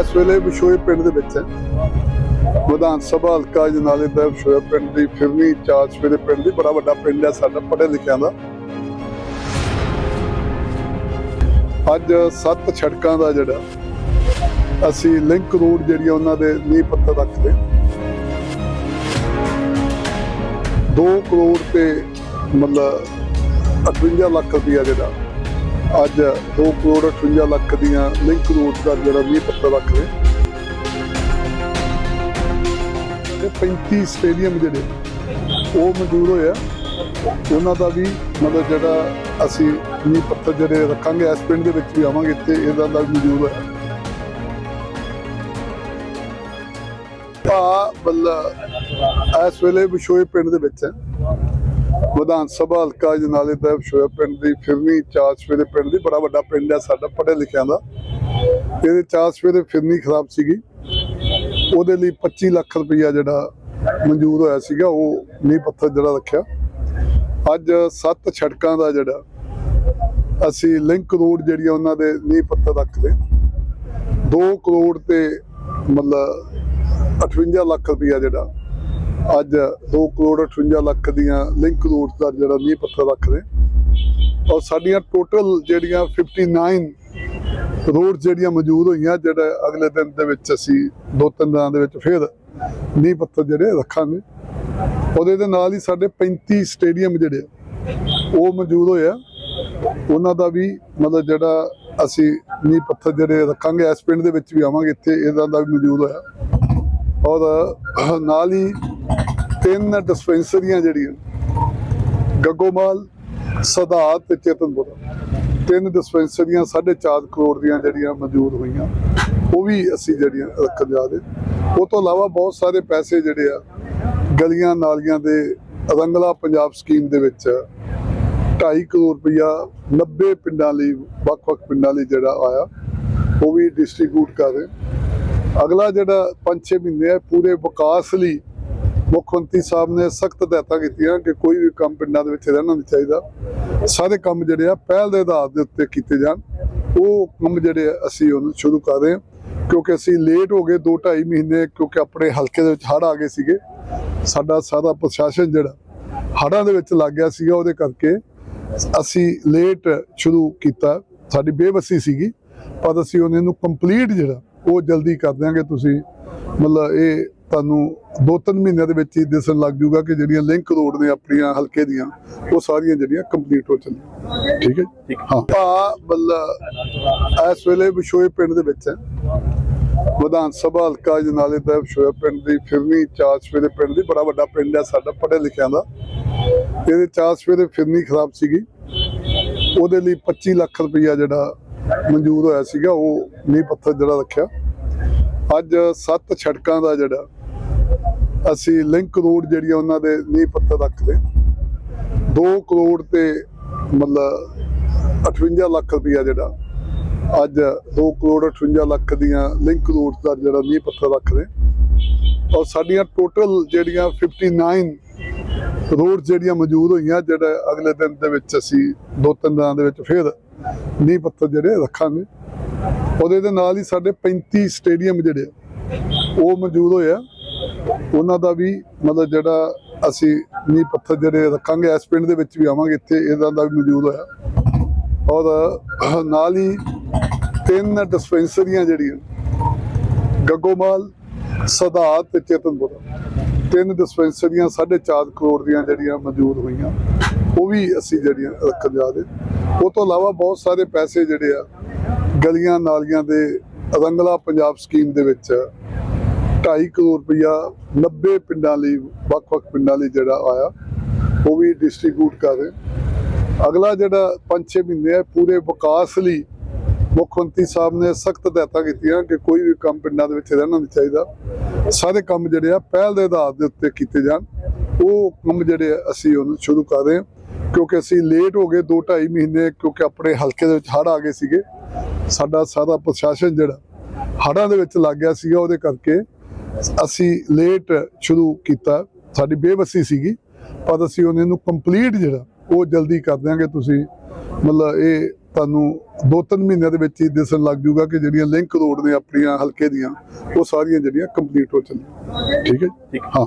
ਇਸ ਵੇਲੇ ਵਿਸ਼ੋਏ ਪਿੰਡ ਦੇ ਵਿੱਚ ਹੈ। ਵਿਧਾਨ ਸਭਾ ਹਲਕਾ ਜਨਾਲੇ ਦਾ ਵਿਸ਼ੋਏ ਪਿੰਡ ਦੀ ਫਿਰਨੀ ਚਾਰ ਸਵੇਰੇ ਪਿੰਡ ਦੀ ਬੜਾ ਵੱਡਾ ਪਿੰਡ ਹੈ, ਸਾਡਾ ਪੜ੍ਹੇ ਲਿਖਿਆਂ ਦਾ। ਅੱਜ ਸੱਤ ਛੜਕਾਂ ਦਾ ਜਿਹੜਾ, ਅਸੀਂ ਲਿੰਕ ਰੋਡ ਜਿਹੜੀਆਂ ਉਹਨਾਂ ਦੇ ਨੀਂਹ ਪੱਥਰ ਰੱਖਦੇ 2 ਕਰੋੜ ਤੇ ਮਤਲਬ 58 ਲੱਖ ਰੁਪਇਆ ਜਿਹੜਾ ਅੱਜ 2 ਕਰੋੜ 58 ਲੱਖ ਦੀਆਂ ਲਿੰਕ ਰੋਡ ਦਾ ਜਿਹੜਾ ਨੀਂਹ ਪੱਥਰ ਰੱਖਦੇ ਤੇ 35 ਸਟੇਡੀਅਮ ਜਿਹੜੇ, ਉਹ ਮਨਜ਼ੂਰ ਹੋਇਆ ਉਹਨਾਂ ਦਾ ਵੀ ਮਤਲਬ ਜਿਹੜਾ ਅਸੀਂ ਨੀਂਹ ਪੱਥਰ ਜਿਹੜੇ ਰੱਖਾਂਗੇ, ਇਸ ਪਿੰਡ ਦੇ ਵਿੱਚ ਵੀ ਆਵਾਂਗੇ ਇੱਥੇ ਇਹਦਾ ਦਾ ਵੀ ਮਨਜ਼ੂਰ ਹੋਇਆ। ਆ ਬੱਲਾ ਇਸ ਵੇਲੇ ਵਿਸ਼ੋਏ ਪਿੰਡ ਦੇ ਵਿੱਚ ਹੈ। ਵਿਧਾਨ ਸਭਾ ਹਲਕਾ ਜਨਾਲੇ ਦਾ ਵਿਸ਼ੋਏ ਪਿੰਡ ਦੀ ਫਿਰਨੀ, ਚਾਰ ਸਵੇਰੇ ਪਿੰਡ ਦੀ ਬੜਾ ਵੱਡਾ ਪਿੰਡ ਹੈ ਸਾਡਾ ਪੜ੍ਹੇ ਲਿਖਿਆਂ ਦਾ। ਇਹਦੇ ਚਾਰ ਸਵੇਰੇ ਫਿਰਨੀ ਖਰਾਬ ਸੀਗੀ। ਉਹਦੇ ਲਈ 25 ਲੱਖ ਰੁਪਈਆ ਜਿਹੜਾ ਮਨਜ਼ੂਰ ਹੋਇਆ ਸੀਗਾ, ਉਹ ਨੀਂਹ ਪੱਥਰ ਜਿਹੜਾ ਰੱਖਿਆ। ਅੱਜ ਸੱਤ ਛੜਕਾਂ ਦਾ ਜਿਹੜਾ ਅਸੀਂ ਲਿੰਕ ਰੋਡ ਜਿਹੜੀਆਂ ਉਹਨਾਂ ਦੇ ਨੀਂਹ ਪੱਥਰ ਰੱਖਦੇ 2 ਕਰੋੜ ਤੇ ਮਤਲਬ 58 ਲੱਖ ਰੁਪਈਆ ਜਿਹੜਾ ਅੱਜ 2 ਕਰੋੜ 58 ਲੱਖ ਦੀਆਂ ਲਿੰਕ ਰੋਡ ਦਾ ਜਿਹੜਾ ਨੀਂਹ ਪੱਥਰ ਰੱਖ ਰਹੇ ਔਰ ਸਾਡੀਆਂ ਟੋਟਲ ਜਿਹੜੀਆਂ 59 ਰੋਡ ਜਿਹੜੀਆਂ ਮੌਜੂਦ ਹੋਈਆਂ, ਜਿਹੜਾ ਅਗਲੇ ਦਿਨ ਦੇ ਵਿੱਚ ਅਸੀਂ ਦੋ ਤਿੰਨ ਦਿਨਾਂ ਦੇ ਵਿੱਚ ਫਿਰ ਨੀਂਹ ਪੱਥਰ ਜਿਹੜੇ ਰੱਖਾਂਗੇ। ਉਹਦੇ ਦੇ ਨਾਲ ਹੀ ਸਾਡੇ 35 ਸਟੇਡੀਅਮ ਜਿਹੜੇ ਉਹ ਮੌਜੂਦ ਹੋਇਆ ਉਹਨਾਂ ਦਾ ਵੀ ਮਤਲਬ ਜਿਹੜਾ ਅਸੀਂ ਨੀਂਹ ਪੱਥਰ ਜਿਹੜੇ ਰੱਖਾਂਗੇ, ਇਸ ਪਿੰਡ ਦੇ ਵਿੱਚ ਵੀ ਆਵਾਂਗੇ, ਇੱਥੇ ਇਹਦਾ ਦਾ ਵੀ ਮੌਜੂਦ ਹੋਇਆ। ਔਰ ਨਾਲ ਹੀ ਤਿੰਨ ਡਿਸਪੈਂਸਰੀਆਂ ਜਿਹੜੀਆਂ ਗੱਗੋਮਾਲ, ਸਦਾਤ ਤੇ ਚੇਤਨਪੁਰ। ਤਿੰਨ ਡਿਸਪੈਂਸਰੀਆਂ 4.5 ਕਰੋੜ ਦੀਆਂ ਜਿਹੜੀਆਂ ਮੌਜੂਦ ਹੋਈਆਂ, ਉਹ ਵੀ ਅਸੀਂ ਜਿਹੜੀਆਂ ਰੱਖਣ ਜਾ ਰਹੇ। ਉਹ ਤੋਂ ਇਲਾਵਾ ਬਹੁਤ ਸਾਰੇ ਪੈਸੇ ਜਿਹੜੇ ਆ, ਗਲੀਆਂ ਨਾਲੀਆਂ ਦੇ ਰੰਗਲਾ ਪੰਜਾਬ ਸਕੀਮ ਦੇ ਵਿੱਚ 2.5 ਕਰੋੜ ਰੁਪਇਆ 90 ਪਿੰਡਾਂ ਲਈ, ਵੱਖ-ਵੱਖ ਪਿੰਡਾਂ ਲਈ ਜਿਹੜਾ ਆਇਆ, ਉਹ ਵੀ ਡਿਸਟ੍ਰੀਬਿਊਟ ਕਰ ਰਹੇ। ਅਗਲਾ ਜਿਹੜਾ 5-6 ਮਹੀਨੇ ਹੈ ਪੂਰੇ ਵਿਕਾਸ ਲਈ ਮੁੱਖ ਮੰਤਰੀ ਸਾਹਿਬ ਨੇ ਸਖਤ ਹਦਾਇਤਾਂ ਕੀਤੀਆਂ ਕਿ ਕੋਈ ਵੀ ਕੰਮ ਪਿੰਡਾਂ ਦੇ ਵਿੱਚ ਰਹਿਣਾ ਨਹੀਂ ਚਾਹੀਦਾ। ਸਾਰੇ ਕੰਮ ਜਿਹੜੇ ਆ ਪਹਿਲ ਦੇ ਆਧਾਰ ਦੇ ਉੱਤੇ ਕੀਤੇ ਜਾਣ। ਉਹ ਕੰਮ ਜਿਹੜੇ ਅਸੀਂ ਉਹਨੂੰ ਸ਼ੁਰੂ ਕਰ ਰਹੇ ਹਾਂ, ਕਿਉਂਕਿ ਅਸੀਂ ਲੇਟ ਹੋ ਗਏ 2-2.5 ਮਹੀਨੇ, ਕਿਉਂਕਿ ਆਪਣੇ ਹਲਕੇ ਦੇ ਵਿੱਚ ਹੜ੍ਹ ਆ ਗਏ ਸੀਗੇ। ਸਾਡਾ ਸਾਰਾ ਪ੍ਰਸ਼ਾਸਨ ਜਿਹੜਾ ਹੜ੍ਹਾਂ ਦੇ ਵਿੱਚ ਲੱਗ ਗਿਆ ਸੀਗਾ, ਉਹਦੇ ਕਰਕੇ ਅਸੀਂ ਲੇਟ ਸ਼ੁਰੂ ਕੀਤਾ। ਸਾਡੀ ਬੇਵਸੀ ਸੀਗੀ, ਪਰ ਅਸੀਂ ਉਹਨੇ ਨੂੰ ਕੰਪਲੀਟ ਜਿਹੜਾ, ਉਹ ਜਲਦੀ ਕਰ ਦਿਆਂਗੇ। ਤੁਸੀਂ ਮਤਲਬ ਇਹ ਤੁਹਾਨੂੰ ਦੋ ਤਿੰਨ ਮਹੀਨਿਆਂ ਦੇ ਵਿੱਚ ਹੀ ਦਿਸਣ ਲੱਗ ਜੂਗਾ ਕਿ ਜਿਹੜੀਆਂ ਲਿੰਕ ਰੋਡ ਨੇ ਆਪਣੀਆਂ ਹਲਕੇ ਦੀਆਂ ਉਹ ਸਾਰੀਆਂ ਜਿਹੜੀਆਂ ਕੰਪਲੀਟ ਹੋ ਚੱਲੀਆਂ ਠੀਕ ਹੈ? ਹਾਂ। ਆ ਬੱਲਾ ਇਸ ਵੇਲੇ ਵਿਸ਼ੋਏ ਪਿੰਡ ਦੇ ਵਿੱਚ ਹੈ। ਵਿਧਾਨ ਸਭਾ ਹਲਕਾ ਜਨਾਲੇ ਦਾ ਵਿਸ਼ੋਏ ਪਿੰਡ ਦੀ ਫਿਰਨੀ ਚਾਰ ਸਵੇਰੇ ਪਿੰਡ ਦੀ ਬੜਾ ਵੱਡਾ ਪਿੰਡ ਹੈ ਸਾਡਾ ਪੜ੍ਹੇ ਲਿਖਿਆਂ ਦਾ। ਇਹਦੇ ਚਾਰ ਸਵੇਰੇ ਫਿਰਨੀ ਖਰਾਬ ਸੀਗੀ। ਉਹਦੇ ਲਈ 25 ਲੱਖ ਰੁਪਈਆ ਜਿਹੜਾ ਮਨਜ਼ੂਰ ਹੋਇਆ ਸੀਗਾ ਉਹ ਨੀਂਹ ਪੱਥਰ ਜਿਹੜਾ ਰੱਖਿਆ। ਅੱਜ ਸੱਤ ਛੜਕਾਂ ਦਾ ਜਿਹੜਾ ਅਸੀਂ ਲਿੰਕ ਰੋਡ ਜਿਹੜੀਆਂ ਉਹਨਾਂ ਦੇ ਨੀਂਹ ਪੱਥਰ ਰੱਖਦੇ। 2 ਕਰੋੜ ਤੇ ਮਤਲਬ 58 ਲੱਖ ਰੁਪਇਆ ਜਿਹੜਾ, ਅੱਜ 2 ਕਰੋੜ 58 ਲੱਖ ਦੀਆਂ ਲਿੰਕ ਰੋਡ ਦਾ ਜਿਹੜਾ ਨੀਂਹ ਪੱਥਰ ਰੱਖਦੇ। ਔਰ ਸਾਡੀਆਂ ਟੋਟਲ ਜਿਹੜੀਆਂ 59 ਰੋਡ ਜਿਹੜੀਆਂ ਮੌਜੂਦ ਹੋਈਆਂ, ਜਿਹੜਾ ਅਗਲੇ ਦਿਨ ਦੇ ਵਿੱਚ ਅਸੀਂ ਦੋ ਤਿੰਨ ਦਿਨਾਂ ਦੇ ਵਿੱਚ ਫਿਰ ਨੀਂਹ ਪੱਥਰ ਜਿਹੜੇ ਰੱਖਾਂਗੇ। ਉਹਦੇ ਦੇ ਨਾਲ ਹੀ ਸਾਡੇ 35 ਸਟੇਡੀਅਮ ਜਿਹੜੇ, ਉਹ ਮੌਜੂਦ ਹੋਇਆ ਉਹਨਾਂ ਦਾ ਵੀ ਮਤਲਬ ਜਿਹੜਾ ਅਸੀਂ ਨੀਂਹ ਪੱਥਰ ਜਿਹੜੇ ਰੱਖਾਂਗੇ, ਇਸ ਪਿੰਡ ਦੇ ਵਿੱਚ ਵੀ ਆਵਾਂਗੇ ਇੱਥੇ, ਇਹਦਾ ਦਾ ਵੀ ਮੌਜੂਦ ਹੋਇਆ। ਔਰ ਨਾਲ ਹੀ ਤਿੰਨ ਡਿਸਪੈਂਸਰੀਆਂ ਜਿਹੜੀਆਂ, ਗੱਗੋਮਾਲ ਸਦਾਤ ਤੇ ਚੇਤਨਪੁਰ। ਤਿੰਨ ਡਿਸਪੈਂਸਰੀਆਂ 4.5 ਕਰੋੜ ਦੀਆਂ ਜਿਹੜੀਆਂ ਮੌਜੂਦ ਹੋਈਆਂ, ਉਹ ਵੀ ਅਸੀਂ ਜਿਹੜੀਆਂ ਰੱਖਣ ਜਾ ਰਹੇ। ਉਹ ਤੋਂ ਇਲਾਵਾ ਬਹੁਤ ਸਾਰੇ ਪੈਸੇ ਜਿਹੜੇ ਆ, ਗਲੀਆਂ ਨਾਲੀਆਂ ਦੇ ਰੰਗਲਾ ਪੰਜਾਬ ਸਕੀਮ ਦੇ ਵਿੱਚ 2.5 ਕਰੋੜ ਰੁਪਇਆ 90 ਪਿੰਡਾਂ ਲਈ ਵੱਖ-ਵੱਖ ਪਿੰਡਾਂ ਲਈ ਜਿਹੜਾ ਆਇਆ, ਉਹ ਵੀ ਡਿਸਟ੍ਰੀਬਿਊਟ ਕਰ ਰਹੇ। ਅਗਲਾ ਜਿਹੜਾ 5-6 ਮਹੀਨੇ ਹੈ ਪੂਰੇ ਵਿਕਾਸ ਲਈ ਮੁੱਖ ਮੰਤਰੀ ਸਾਹਿਬ ਨੇ ਸਖਤ ਹਦਾਇਤਾਂ ਕੀਤੀਆਂ ਕਿ ਕੋਈ ਵੀ ਕੰਮ ਪਿੰਡਾਂ ਦੇ ਵਿੱਚ ਰਹਿਣਾ ਨਹੀਂ ਚਾਹੀਦਾ। ਸਾਰੇ ਕੰਮ ਜਿਹੜੇ ਆ, ਪਹਿਲ ਦੇ ਆਧਾਰ ਦੇ ਉੱਤੇ ਕੀਤੇ ਜਾਣ। ਉਹ ਕੰਮ ਜਿਹੜੇ ਅਸੀਂ ਉਹਨੂੰ ਸ਼ੁਰੂ ਕਰ ਰਹੇ ਹਾਂ। ਕਿਉਂਕਿ ਅਸੀਂ ਲੇਟ ਹੋ ਗਏ 2-2.5 ਮਹੀਨੇ, ਕਿਉਂਕਿ ਆਪਣੇ ਹਲਕੇ ਦੇ ਵਿੱਚ ਹੜ ਆ ਗਏ ਸੀਗੇ। ਸਾਡਾ ਸਾਰਾ ਪ੍ਰਸ਼ਾਸਨ ਜਿਹੜਾ ਹੜਾਂ ਦੇ ਵਿੱਚ ਲੱਗ ਗਿਆ ਸੀਗਾ, ਉਹਦੇ ਕਰਕੇ ਅਸੀਂ ਲੇਟ ਸ਼ੁਰੂ ਕੀਤਾ। ਸਾਡੀ ਬੇਵਸੀ ਸੀਗੀ ਪਰ ਅਸੀਂ ਉਹਨੇ ਨੂੰ ਕੰਪਲੀਟ ਜਿਹੜਾ ਉਹ ਜਲਦੀ ਕਰ ਦਿਆਂਗੇ। ਤੁਸੀਂ ਮਤਲਬ ਇਹ ਤੁਹਾਨੂੰ ਦੋ ਤਿੰਨ ਮਹੀਨਿਆਂ ਦੇ ਵਿੱਚ ਹੀ ਦਿਸਣ ਲੱਗ ਜੂਗਾ ਕਿ ਜਿਹੜੀਆਂ ਲਿੰਕ ਰੋਡ ਨੇ ਆਪਣੀਆਂ ਹਲਕੇ ਦੀਆਂ ਉਹ ਸਾਰੀਆਂ ਜਿਹੜੀਆਂ ਕੰਪਲੀਟ ਹੋ ਚੱਲੀਆਂ। ਠੀਕ ਹੈ? ਹਾਂ।